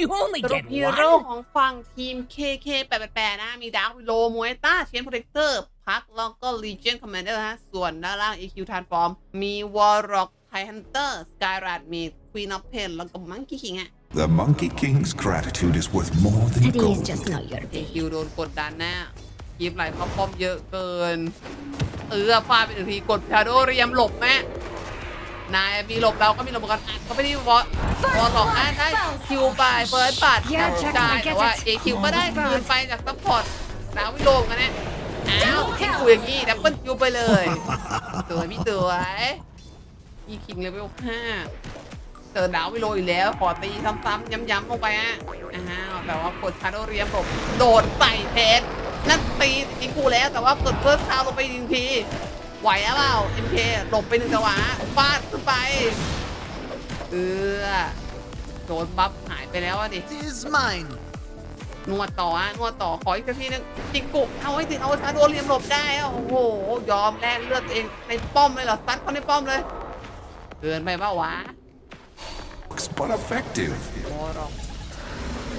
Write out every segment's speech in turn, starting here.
You only สรุป get ฮีโร่ one. ของฝั่งทีม KK888 นะ มีดาร์ควิโลมวยต้า เชนโปรเทคเตอร์ พักแล้วก็ Legion Commander ฮะ ส่วนด้านล่าง EQ Transform มี Warlock Thai Hunter Skyrat มี Queen of Pain แล้วก็ Monkey King อะ The Monkey King's gratitude is worth more than That is gold. just not your day. EQ โดนกดดันแน่คีบไหลเข้าป้อมเยอะเกิน เออฟาดไปหนึ่งทีกดชาโดเรียมหลบแม่ นายมีหลบเราก็มีหลบเหมือนกันอัดเขาไปที่วอลวอลหลอกอะได้คิวไปเฟิร์สปัด Yeah, ก check จ่าย my แต่ว่า gadgets. เอคิวก็ได้คืนไปจากซัพพอร์ตดาววิโลมกันเนี่ยอ้าวคิวอย่างนี้ดับเบิลคิวไปเลยสวยพี่สวยพี่คิงเลเวลห้าเจอดาววิโลอีกแล้ว ขอตีซ้ำๆย้ำๆลงไปอะอ้าวแต่ว่ากดชาโดเรียมหลบโดดใส่เพชรนั่นตีจริงกูแล้วแต่ว่ากดเฟิร์สคาวลงไปอีกที ไหวหรือเปล่า MK หลบไปหนึ่งจังหวะฟาดขึ้นไป เออโดนบัฟหายไปแล้วอะดิ Is mine. นวดต่ออะนวดต่อขออีกสักทีนึงจิกกุเอาให้ถึงเอาชาโดเรียมหลบได้อะโอ้โห ยอมแลกเลือดตัวเองในป้อมเลยเหรอซัดเขาในป้อมเลยเกินไปเปล่าวะ But effective. โอ้หรอก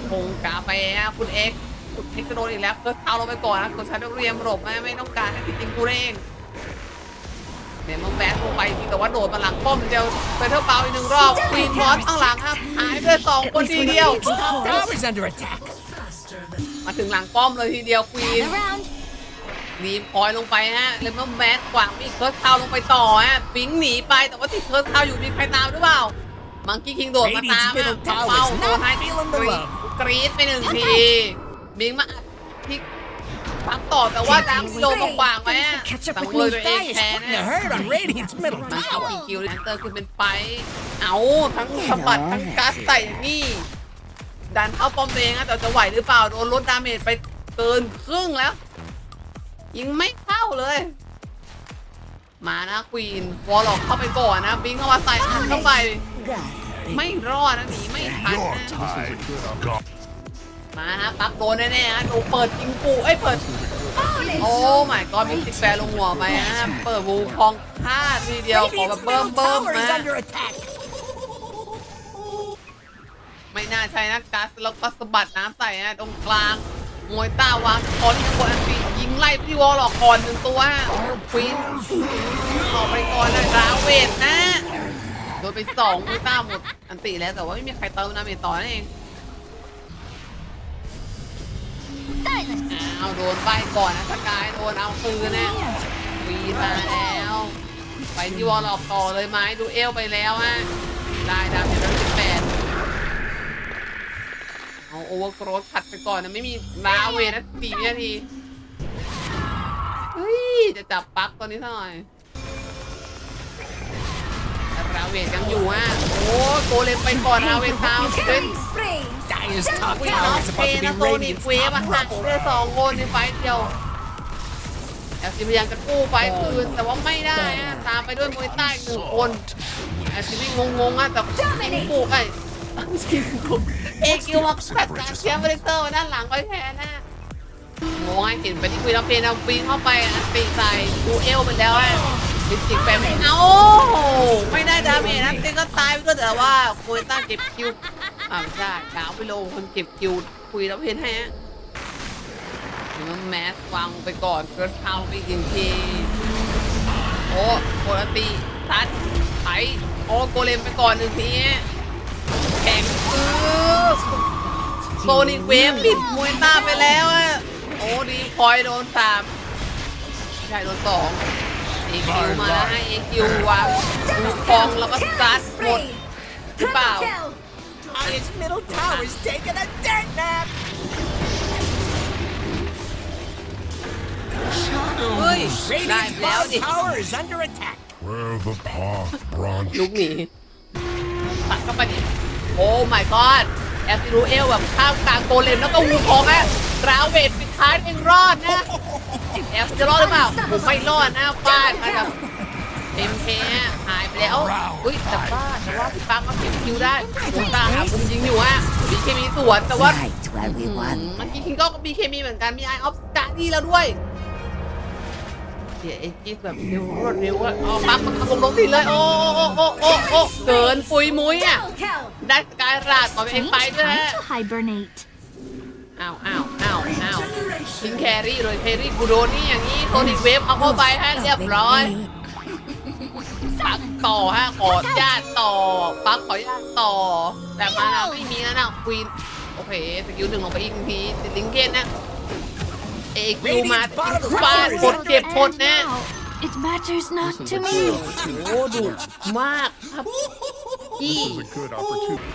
คงกาไปอะคุณเอ็กซ์คุณเอ็กซ์จะโดนอีกแล้วเพิ่เอาลงไปก่อนนะกดชาโดเรียมหลบไม่ไม่ต้องการให้จริงๆกูเอง เนี่ยมึงแบนลงไปจริงแต่ว่าโดดมาหลังป้อมเดียวไปเท่าเปล่าอีกหนึ่งรอบควีนมอสข้างหลังครับหายไปสองคนทีเดียว Tower's under attack. มาถึงหลังป้อมเลยทีเดียวควีน Around. รีบพอยลงไปฮะเลยมาแมสกวางมีเคิร์สเทาลงไปต่อฮะปิงหนีไปแต่ว่าที่เคิร์สเทาอยู่มีใครตามหรือเปล่า มังกี้คิงโดดมาตาม Radiant's ฮะ middle tower เป้า is โด not นให้ feeling ก the รีด love กรีดไปหนึ่งทีบิงมาอัดที่ ปักต่อแต่ว่าดังโดนตรงกวางไว้ฮะ Catch up สัง with เวย me. ตัวเอง Die is แพ้ putting นะ a hurt on Radiant's middle มัน tower. กี่คิวแอนเตอร์คือเป็นไฟท์เอาทั้งสะบัดทั้งกัสใส่อย่างนี้ดันเข้าป้อมตัวเองอะแต่จะไหวหรือเปล่า โดนลดดาเมจไปเกินครึ่งแล้ว ยิงไม่เข้าเลย มานะควีนวอลล็อกเข้าไปก่อนนะ บิงเข้ามาใส่อัดเข้าไป ไม่รอดนะหนีไม่ทัน Your นะ time is gone. มาฮะปักโดนแน่ๆฮะหนูเปิดยิงกูเอ้ยเปิด โอ้ my god มีสิกแปรลงหัวไปฮะเปิดวูคองฆ่าทีเดียวขอแบบ Radiant's เบิ่ม middle เบิ่ม tower นะ is under attack. ไม่น่าใช่นะกัสแล้วก็สะบัดน้ำใส่ฮะตรงกลางมวยต้าวางคอนที่ข้างบนอันตียิงไล่ไปที่วอลล็อกคอนหนึ่งตัวฮะควีนออกไปก่อนเลยราเวทนะโดนไปสองมวยต้าหมดอันตีแล้วแต่ว่าไม่มีใครเติมน้ำเมจต่อนั่นเอง Silence. อ้าวโดนใบก่อนนะสกายโดนเอาคืนนะวีนมาแล้ว ไปที่วอลล็อกต่อเลยไหมดูเอลไปแล้วฮะได้ดาวเจ็ดร้อยสิบแปดเอาโอเวอร์โกรธผัดไปก่อนนะไม่มีลาเวนะสี่วินาทีเฮ้ยจะจับปักตัวนี้ซะหน่อยแต่ราเวทยังอยู่ฮะโอ้โกเลมไปก่อนราเวทตามเป็น Spray. Dire's top วิน tower ออฟ is เพ about to นะ be โซนิก Radiant's เวฟ top อะหัก rubble. ได้สองคนในไฟต์เดียวแอลซิพยายามจะกู้ไฟต์คืนแต่ว่าไม่ได้อะตามไปด้วยมวยใต้อีกหนึ่งคนแอลซิพงงงๆอะแต่ทีมกูไอ้ทีมกูเอคิวมาจัดการเชียร์เบรกเตอร์ไว้ด้านหลังไว้แทนนะงงให้เห็นไปที่คุยน้ำเพลนเอาปีนเข้าไปอะตีใส่ดูเอลไปแล้วอะดิสติกแปมไม่เอาไม่ได้ดาเมจนะเต้ก็ตายไปก็แต่ว่าโคยต้าเก็บคิว อ่าไม่ใช่ดาวไปโลคนเก็บคิวคุยแล้วเพนให้ฮะเดี๋ยวมันแมสวางไปก่อนเกิร์สเท้าไปอีกหนึ่งทีโอ้โคลตีซัดไถโอ้โกเลมไปก่อนหนึ่งทีฮะแข็งปื้อโซนิกเวฟปิดมวยต้าไปแล้วอะโอ้ดีพอยโดนสามใช่โดนสองเอคิวมาแล้วให้เอคิววางดูคองแล้วก็ซัดหมดหรือเปล่า Triple kill. Dire's middle tower is taking a dirt nap. เฮ้ยได้ Radiant's แล้ว bottom ดิ tower is under attack. Where the path branches ลุกหนีตัดเข้าไปดิโอ้ my god แอสซิรูเอลแบบข้ามกลางโกเลมแล้วก็วูคองอะกราวเวทปิดท้ายยังรอดนะ แอสจะรอดหรือเปล่าผมไม่รอดนะฟาดมากับ อุ้ยแต่ว่าแต่ว่าพี่ปังก็เก็บคิวได้ผมตาหาผมยิงอยู่อะบีเคมีสวนแต่ว่า Right where we อืม want. เมื่อกี้คิงก็บีเคมีเหมือนกันมีไอออฟสตาร์ดี้แล้วด้วยเดี๋ยวไอ้จิ๊บแบบเร็วรวดเร็วอะอ๋อปักมันลงลงทีเลยโอ้โอ้โอ้โอ้โอ้เกินปุยมุ้ยอะ Double kill. ได้สกายราดต่อไปเอง Ain't ไปด้วย time ฮะ to hibernate. อ้าวอ้าวอ้าวอ้าวยิงแครี่เลยแครี่กูโดนนี่อย่างนี้โดนอีกเวฟเอาเข้าไปให้เรียบร้อย ปักต่อฮะขอญาติต่อปักขอญาติต่อ แต่มานะไม่มีแล้วนะควีนโอเคสกิลหนึ่งลงไปอีกหนึ่งทีติดลิงเกนนะเอคิวมาฟาดกดเจ็บหมดนะ Now, it matters not to me. โอ้ดุมากครับพี่ Good opportunity.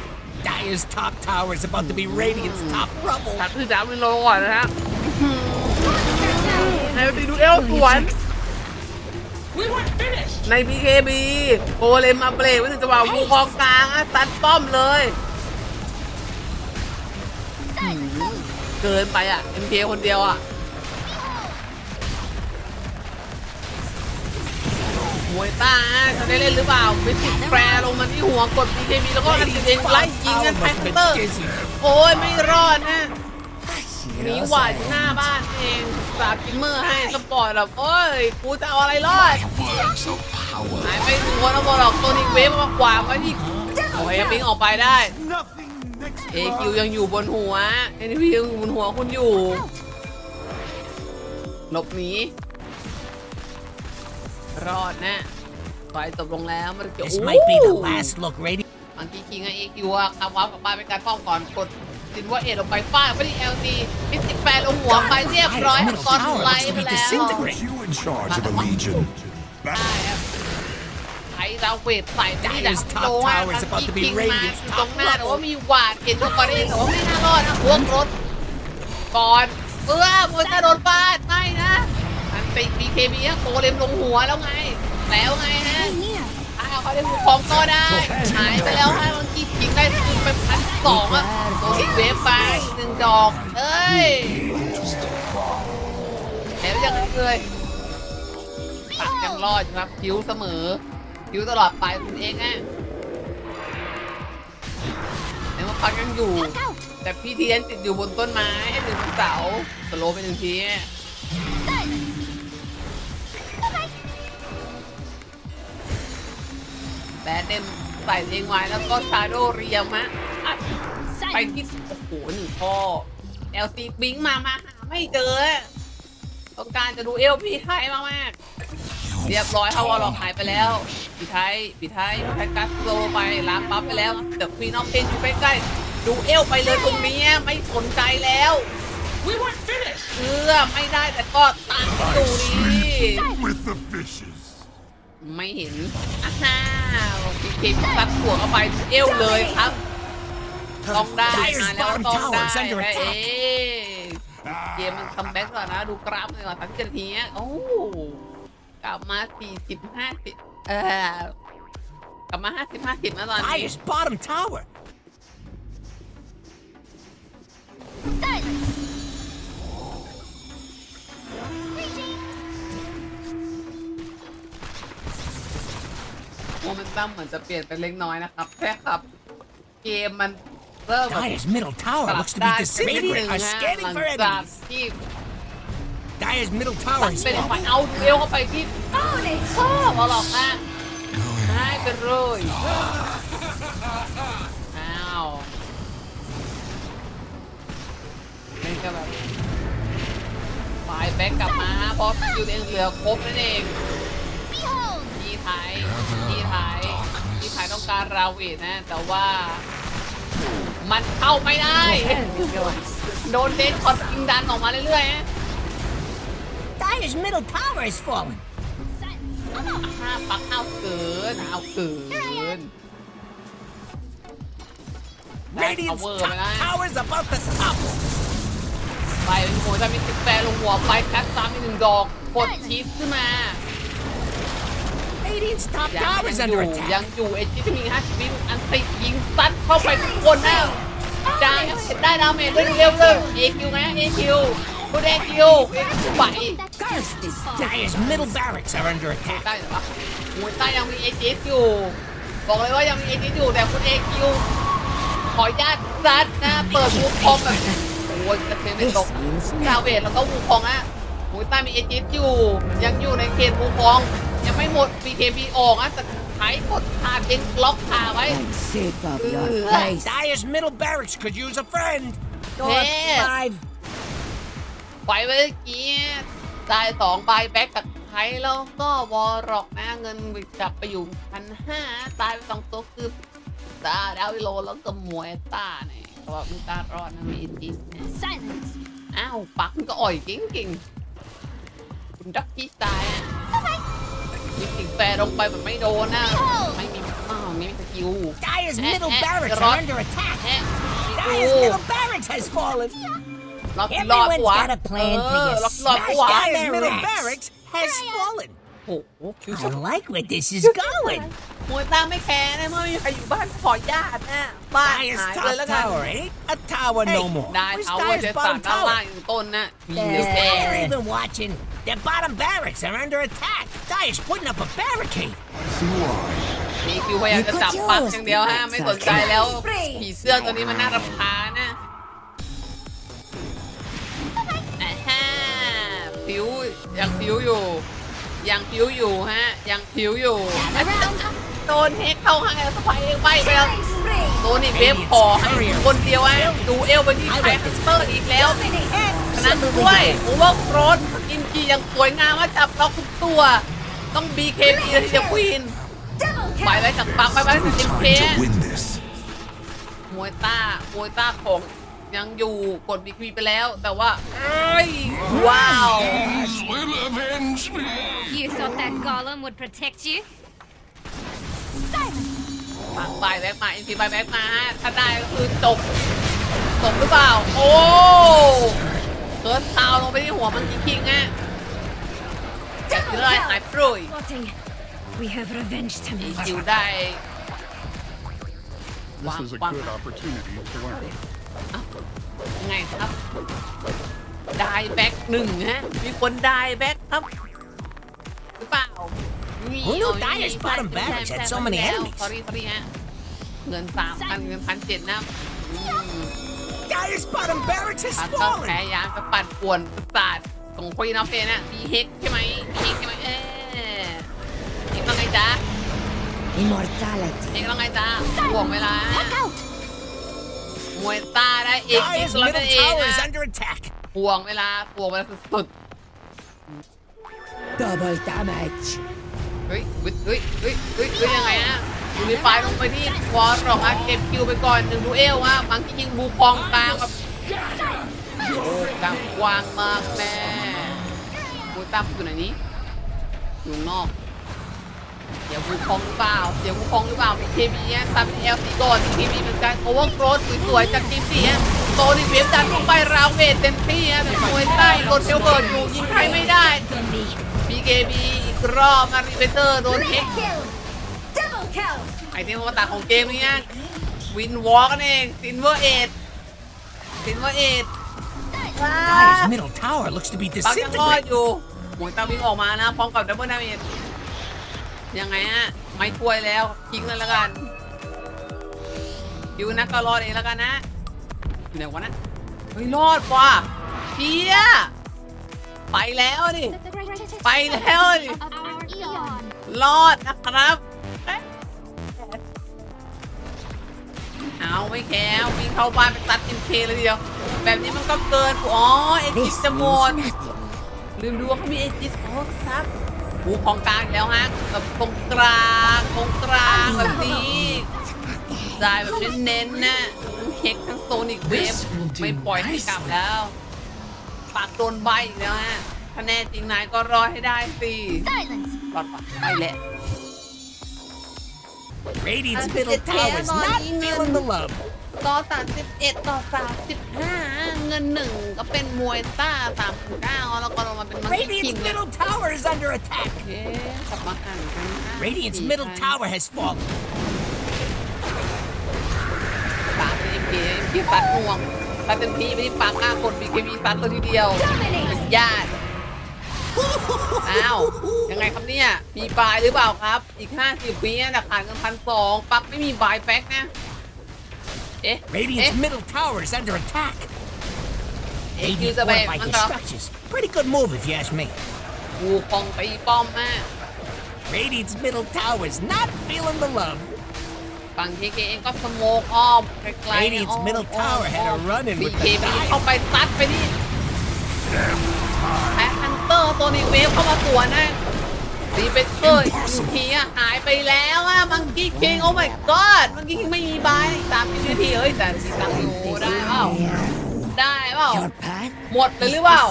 Dyer's top tower is about to be Radiant's top rubble. ตัดคือดาวเป็นโลก่อนนะฮะในตีดูเอลสวน ใน BKB โกเลมมาเบรกไว้ถึงจังหวะวูกองกลางอะตัดป้อมเลยหืมเกินไปอะ MK คนเดียวอะมวยต้าจะได้เล่นหรือเปล่าไม่ติดแปรลงมาที่หัวกด BKB แล้วก็อันติดเองไล่ยิงกันแพนเตอร์ โอ้ยไม่รอดนะ หนีหวาดหน้าบ้านเองสากิมเมอร์ให้สปอร์ตแบบโอ้ยกูจะเอาอะไรรอด Words of power. หายไปถึงคนเอาบอลหรอกตัวนี้เวฟมากกว่าไว้ที่โอ้ยปิงออกไปได้ Nothing next เอคิวยังอยู่บนหัวเอ็นพียังอยู่บนหัวคุณอยู่หลบหนีรอดนะไฟตกลงแล้วมันเกี่ยว This might be the last look, radio. บางทีคิงไอเอคิวอะขับว้ากลับบ้านเป็นการป้องก่อนกด สินว่าเอ็ดลงไปฟาดไปที่เอลซีมิสิกแฟนลงหัวไปเรียบร้อยก่อนไลฟ์ไปแล้ว Aren't you in charge of a legion? ได้ครับไอ้ดาวเวทใส่ที่ดัก Dyer's top โลว่า tower is about to be คิงมา Radiant's อยู่ตรงหน้า top แต่ว่า rubble. มีหวาดเห็นตัวก่อนเองแต่ว่าไม่น่ารอดนะพวกรถก่อนเพื่อมวยจะโดนฟาดไม่นะ มันติดบีเคบีโกเลมลงหัวแล้วไง แล้วไงฮะ Here. อ้าเขาได้หูของก็ได้ หายไปแล้วฮะบางทียิงได้คืนไปพันสองอะโดนอีกเวฟไปอีกหนึ่งดอกเอ้ยแล้วยังไงเลยปักยังรอดครับคิ้วเสมอคิ้วตลอดไปคุณเองอะแล้วว่าปักยังอยู่ แต่พี่เทียนติดอยู่บนต้นไม้หนึ่งเสาสโลว์ไปหนึ่งที แบดเดมใส่เองไว้แล้วก็ชาโดเรียมะอัดไป Silence. ที่โอ้โหหนึ่งข้อเอลซีบิงมามาหาไม่เจอ ต้องการจะดูเอลพี่ไทยมากๆ เรียบร้อยเขาวอลล็อกหายไปแล้วพี่ไทยพี่ไทยพี่ไทยกัสโซไปล้างปั๊บไปแล้วแต่ควีนออฟเพนอยู่ใกล้ๆดูเอลไปเลยตรงนี้ไม่สนใจแล้วเชื่อไม่ได้แต่ก็ตามดูดี With the fishes. ไม่เห็นอ้าวพีเคซัดหัวเข้าไปเอวเลยครับ ต้องได้มาแล้วต้องได้ได้เองเกมมันคัมแบ็กก่อนนะ ดูกราฟเลยก่อนสักนาทีโอ้กลับมา40 50เออกลับมา50 50นะตอนนี้ โมเมนตัมเหมือนจะเปลี่ยนไปเล็กน้อยนะครับแค่ครับ เกมมันเริ่มแบบ Dyer's middle ป tower รับ looks to ได้ be สักนิดหนึ่ง disintegrating. Are ฮะ scanning หลั for งจาก enemies. ที่ Dyer's middle ตั tower ด is เป็นฝ่าย falling. เอาเร็วเข้าไปที่ Own it. ชอบเอาหรอกฮะให้ไปเลยอ้าวนี่ก็แบบฝ่ายแบ็กกลับมาเพราะคิวเองเหลือครบนั่นเอง Behold. ที่ ไทยที่ไทยที่ไทยต้องการราเวทนะ แต่ว่า มันเข้าไม่ได้ โดนเดนคอนกิงดันออกมาเรื่อยๆฮะ Dyer's middle tower is falling. Silence. ห้าปักเอาเกินเอาเกิน Radiant's power top ไปนะ tower's about to stop. ไปโหัวจะมีสิบแปรลงหัวไปคัดซ้ำอีกหนึ่งดอกกดชีสขึ้นมา Radiant's top ยัง tower is อ under ยู่ attack. ยังอยู่เอจิที่มีฮัสบินอันติยิงซัดเข้าไปทุกคนนะได้ได้ดาเมจด้วยเร็วเลยเอคิวไหมเอคิวคุณเอคิวเอคิวไหว Curse this fall. Dyer's middle barracks are under attack. ได้เหรอวะหัวใต้ยังมีเอจิอยู่ บอกเลยว่ายังมีเอจิอยู่แต่คุณเอคิวขออนุญาตซัดนะเปิดวูคองแบบโอ้ยกระเทยไม่ตกดาเวทแล้วก็วูคองอะโอ้ยใต้มีเอจิสอยู่ ยังอยู่ในเขตภูครอง ยังไม่หมด BKB ออกอะแต่ไขกดขาดเองล็อกขาไว้ I'm sick of your face. Dyer's middle barracks could use a friend. Door Yeah. five. ไปเมื่อกี้จ่ายสองใบแบ็กกับไทยแล้วก็วอลร็อกนะเงินกลับไปอยู่พันห้าตายไปสองตัวคือตาดาวิโลแล้วก็มวยต้าเนี่ยเพราะว่ามุตารอดนะมีจิสเนี่ย Silence. อ้าว ปักมันก็อ่อยเก่งๆคุณดักกี้สไตล์อะมี สิงแฟร์ลงไปแบบไม่โดนนะไม่มีอ้าวไม่มีสกิล Dyer's Eh, middle eh, barracks Rod. are under attack. แฮะ Dyer's ดู middle barracks has fallen. ล็อกรอด Everyone's หัว got a plan เอ till อ you ล็อกรอด smash หัว Dyer's middle barracks has fallen. โอ้โห I like where this is going. มวยตามไม่แคร์นะเมื่อมีใครอยู่บ้านขอญาตินะบ้าน Dyer's หายเลย top แล้วกัน tower ain't a tower no more. ได้ Where's เท้าว่าจะ Dyer's สั่ง bottom ด้านล่าง tower? อยู่ต้นนะมี Yeah, เดียวแก they're even watching. Their bottom barracks are under attack. Dyer's putting up a barricade. See why. มีคิวพยายามจะจับปักอย่างเดียวฮะไม่สนใจแล้วผีเสื้อตัวนี้มันน่ารำคาญนะอ่าฮะผิวยังผิวอยู่ ยังผิวอยู่ฮะ ยังผิวอยู่ โดนเฮกเข้าข้างแล้วสไปเองไปไปแล้วโดนอีกเวฟขอให้คนเดียวฮะดูเอลไปที่ไทฮันเตอร์อีกแล้วชนด้วยโอเวอร์โกรธกินกีย่างสวยงามมาจับล็อกทุกตัว ต้อง BKB เลยทีเดียวควีน Double ไป kill. ไว้จากปักไปไว้จากเอ็มเค Time to win this. มวยต้ามวยต้าของยังอยู่กด BKB ไปแล้ว แต่ว่าเอ้ยว้าว These will avenge me. You thought that golem would protect you? Silence. ปักบายแบ็กมาเอ็มพีบายแบ็กมาฮะถ้าได้ก็คือจบจบหรือเปล่า โอ้เกินเท้าลงไปที่หัวมันจริงๆฮะ หาย kill. ปรุย Plotting. We have revenge to อี make. คิวได้ This is a Wow, good wow. opportunity to learn. ยังไงครับ ได้แบ็กหนึ่งฮะ มีคนได้แบ็กครับ หรือเปล่ามี Who knew อ๋อ Dyer's มี bottom ใช่ barracks ใช่ had ใช่ so many แล้ว enemies? sorry sorry ฮะเงินสามพันเงินพันเจ็ดนะอืม Dyer's bottom barracks has อาจต้อง fallen. พยายามจะปั่นป่วนประสาทของควีนอฟเฟนนะมีเฮกใช่ไหมมี Immortality. เฮกว่าไงจ๊ะห่วงเวลา Back out. มวยต้าได้เอกจิ Dyer's สแล้วนั่ middle นเอง tower is นะ under attack. ห่วงเวลาห่วงเวลาสุด Double damage. ๆเฮ้ยเฮ้ยเฮ้ยเฮ้ยเฮ้ยเฮ้ยยังไงฮะยูนิฟายลงไปที่วอลรอกอะเก็บคิวไปก่อนหนึ่งดูเอลฮะบางที่ยิงบูคองกลางแบบโอ้กลางกว้างมากแม่บูตั้มอยู่ไหนนี้อยู่ข้างนอก เดี๋ยวบูคองหรือเปล่า เดี๋ยวบูคองหรือเปล่า มีเคมีอะตามเอลสีก่อนมีเคมีเหมือนกันโอเวอร์โกรธสวยๆจากทีมสีอะโตนิเวฟดันลงไปราวเวทเต็มที่อะแต่มวยใต้โดนเทลเบิร์ดอยู่ยิงใครไม่ได้ BKB อีกรอบมารีเวเตอร์โดนเฮก Kill. Double kill. ไอที่มาตาของเกมนี้นะวินวอล์กนั่นเองซินเวอร์เอ็ดซินเวอร์เอ็ด Dyer's middle tower looks to be ปักยังรอด disintegrating. อยู่หมวยตาวิ่งออกมานะพร้อมกับดับเบิลดาเมจ ยังไงฮะไม่ถ้วยแล้วทิ้งเลยแล้วกันอยู่นะก็รอดเองแล้วกันนะอยู่ไหนวะนะเฮ้ยรอดว่ะเชียไปแล้วดิ ไปแล้วดิ รอดนะครับ เอาไม่แค้ววิ่งเข้าบ้านไปตัดอินเคเลยเดียว แบบนี้มันก็เกิน อ๋อ เอจิส This จะหมด means nothing. ลืมดูว่าเขามีเอจิสโอ้ครับ หูของกลางอีกแล้วฮะแบบตรงกลางตรงกลางแบบนี้ได้แบบเน้นๆนะทั้งเฮกทั้งโซนิกเวฟไม่ปล่อยให้กลับแล้วปากโดนใบอีกแล้วฮะถ้าแน่จริงนายก็รอให้ได้สิ Silence. รอดปะไปแหละ Radiant's Uh, middle the tower is tail not on feeling the love. ต่อ31ต่อ35 เงินหนึ่งก็เป็นมวยต้า39แล้วก็ลงมาเป็นมังคีคิง Radiant's เลย middle tower is under attack. เอ๊ะกลับมาอ่านกันนะ Radiant's สี่ middle พัน tower has fallen. สามเป็นเกมที่ซัดห่วงถ้าเต็มที่ไม่ได้ปังหน้าคนบีเคมีซัดตัวทีเดียวเป็นญาติอ้าวยังไงครับเนี่ยมีบายหรือเปล่าครับ อีก 50วินะขาดเงินพันสองปักไม่มีบายแบ็กนะ เอ๊ะเอ๊ะ Radiant's middle tower is under attack. เอ็ก Made ซ์คิ me วจะไป fortify มัน the ก็ structures. Pretty good move if you ask me. กูปองตีป้อมแม่ Radiant's middle tower's not feeling the love. ฝั่งทีเคเองก็สโมกอ้อมไกลๆ Radiant's middle tower had a run-in บี with เค the ไป Dire. เข้าไปซัดไปนี่แพ้ฮันเตอร์ตัวนี้เวฟเข้ามาสวนนะตีเป็นเกอร์ยูทีอะหายไปแล้วอะมังกี้คิงโอ้ my god มังกี้คิงไม่มีใบตามทีทีเอ้ยแต่สีตังอยู่ได้เปล่าได้ เปล่า หมดเลยหรือเปล่า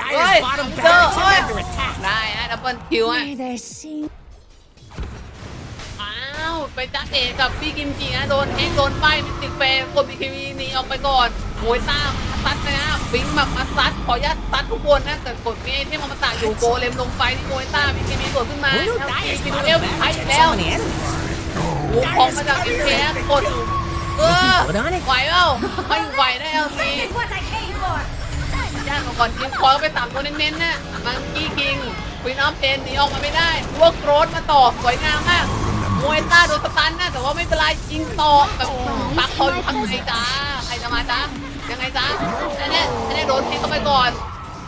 Dire's Oi, bottom Hunter, barracks are oi. under attack. ได้ฮะดับเบิลคิวอะ May there seem อ้าวไปจักเอกับพี่กิมจินะโดนเอ็กโดนใบมิสติกเฟย์กดบีคีวีหนีออกไปก่อนมวยตามซัดนะฮะบิงแบบมาซัดขออนุญาตซัดทุกคนนะแต่กดมีไอเทมมาตากอยู่โกเลมลงไปที่มวยตาบีคีวีสวนขึ้นมา Who knew แล้ว Dire's ฟินู bottom เอลใช้ barracks had แล้ว so many enemies? วูคองมาจากเอ็มเคกดเออไหวเปล่าไม่ไหวได้เอลซี This is what I came for. ย่างมาก่อนคิงคอยก็ไปสามตัวเน้นๆน่ะมังกี้คิงควีนออฟเพนหนีออกมาไม่ได้พวกโกรธมาต่อสวยงามมากมวยต้าโดนสตันนะแต่ว่าไม่เป็นไรยิงต่อแบบปักคออยู่ข้างในจ้าใครจะมาจ้ายังไงจ้าอันนี้อันนี้โดนเทเข้าไปก่อน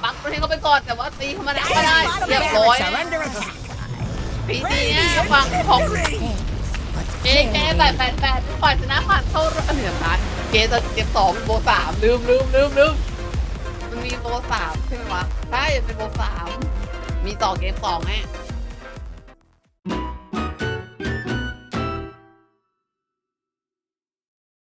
ปักโดนเทเข้าไปก่อนแต่ว่าตีเข้ามาได้ก็ได้เรียบร้อย barracks are under attack. ตีเนี่ยฝั่งของเจ๊แกแปดแปดแปดฝ่ายชนะผ่านเข้ารอบเหนือพันเกจะเก็บสองโบสามลืมลืมลืมลืม มีโบสามใช่ไหมวะใช่เป็นโบสามมีต่อเกมสองไง